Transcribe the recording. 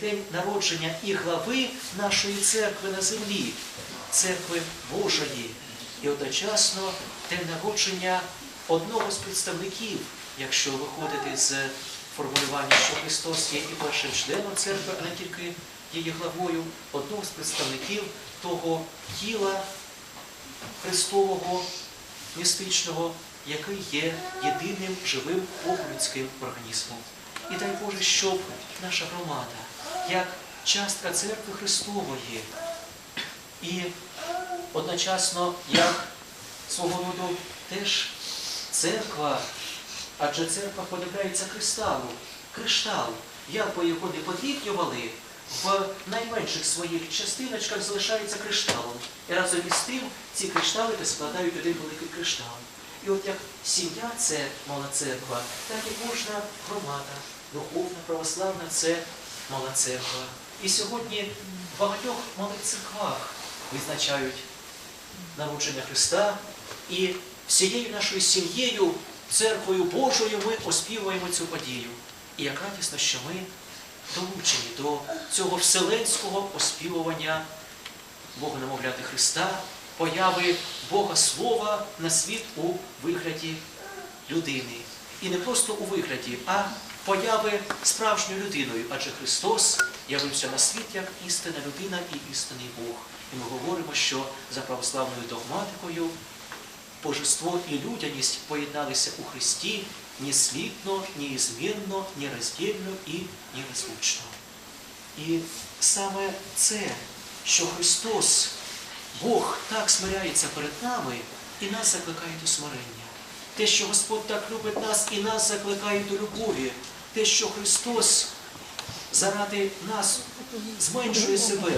День народження і глави нашої церкви на землі, церкви Божої, і одночасно день народження одного з представників, якщо виходити з формулювання, що Христос є і першим членом церкви, а не тільки її главою, одного з представників того тіла Христового містичного, який є єдиним живим людським організмом. І дай Боже, щоб наша громада, як частка церкви Христової, і одночасно як свого роду теж церква, адже церква подивляється кристалу, криштал, як би його не подрібнювали, в найменших своїх частиночках залишається кришталом. І разом із тим ці кришталики складають один великий криштал. І от як сім'я це мала церква, так і кожна громада, духовна, православна це мала церква. І сьогодні в багатьох малих церквах визначають народження Христа, і всією нашою сім'єю, церквою Божою ми оспівуємо цю подію. І як радісно, що ми долучені до цього вселенського оспівування Бога немовляти Христа, появи Бога Слова на світ у вигляді людини. І не просто у вигляді, а появи справжньою людиною, адже Христос явився на світ як істинна людина і істинний Бог. І ми говоримо, що за православною догматикою божество і людяність поєдналися у Христі неслітно, неізмінно, нероздільно і нерозлучно. І саме це, що Христос, Бог так смиряється перед нами і нас закликає до смирення. Те, що Господь так любить нас і нас закликає до любові, те, що Христос заради нас зменшує себе.